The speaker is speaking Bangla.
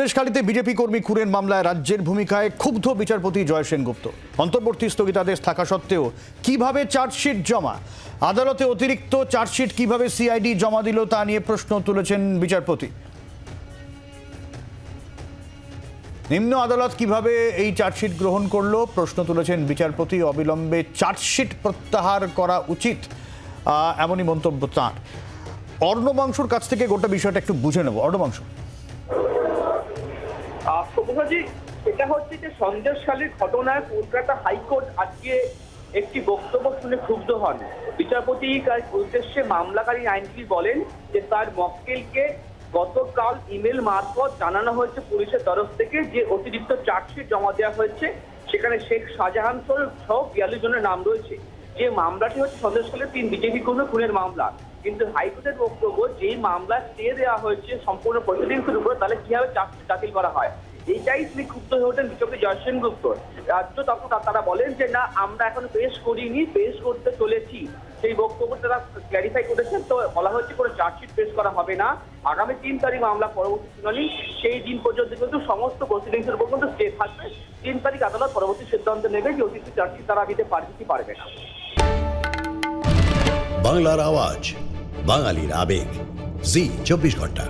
সন্দেশখালীতে বিজেপি কর্মী খুনের মামলায় রাজ্যের ভূমিকায় ক্ষুব্ধ বিচারপতি জয় সেনগুপ্ত। অন্তর্বর্তী স্থগিতাদেশ থাকা সত্ত্বেও কীভাবে চার্জশিট জমা? আদালতে অতিরিক্ত চার্জশিট কীভাবে সিআইডি জমা দিল তা নিয়ে প্রশ্ন তুলেছেন বিচারপতি। নিম্ন আদালত কীভাবে এই চার্জশিট গ্রহণ করল? প্রশ্ন তুলেছেন বিচারপতি। অবিলম্বে চার্জশিট প্রত্যাহার করা উচিত এমনই মন্তব্য তাঁর। অর্ণবাংশুর কাছ থেকে গোটা বিষয়টা একটু বুঝে নেব। অর্ণবাংশু সব্যসাচী এটা হচ্ছে যে সন্দেশখালীর ঘটনায় কলকাতা হাইকোর্ট আজকে একটি বক্তব্য শুনে ক্ষুব্ধ হন। বিচারপতি তার উদ্দেশ্যে মামলাকারী আইনজীবী বলেন যে তার মক্কেলকে গতকাল ইমেল মারফত জানানো হয়েছে পুলিশের তরফ থেকে যে অতিরিক্ত চার্জশিট জমা দেওয়া হয়েছে, সেখানে শেখ শাহজাহান সহ বিয়াল্লিশ জনের নাম রয়েছে। যে মামলাটি হচ্ছে সন্দেশকালের তিন বিজেপি কর্মী খুনের মামলা। কিন্তু হাইকোর্টের বক্তব্য, যে মামলা স্টে দেওয়া হয়েছে সম্পূর্ণ প্রতিদিনের উপরে, তাহলে কীভাবে চার্জশিট দাখিল করা হয়? এইটাই তিনি ক্ষুব্ধ হয়ে ওঠেন বিচারপতি জয়সেন গুপ্ত রাজ্য তখন তারা বলেন যে, না, আমরা এখন পেশ করিনি, পেশ করতে চলেছি। সেই ক্ল্যারিফাই করেছেন তো বলা হচ্ছে কোনো চার্জশিট পেশ করা হবে না। আগামী তিন তারিখ মামলা পরবর্তী শুনানি। সেই দিন পর্যন্ত কিন্তু সমস্ত প্রসিডিংসের উপর কিন্তু স্টে থাকবে। তিন তারিখ আদালত পরবর্তী সিদ্ধান্ত নেবে যে অতিরিক্ত চার্জশিট তারা দিতে পারবে কি পারবে না। বাংলার আওয়াজ, বাঙালির আবেগ। জি, চব্বিশ ঘণ্টা।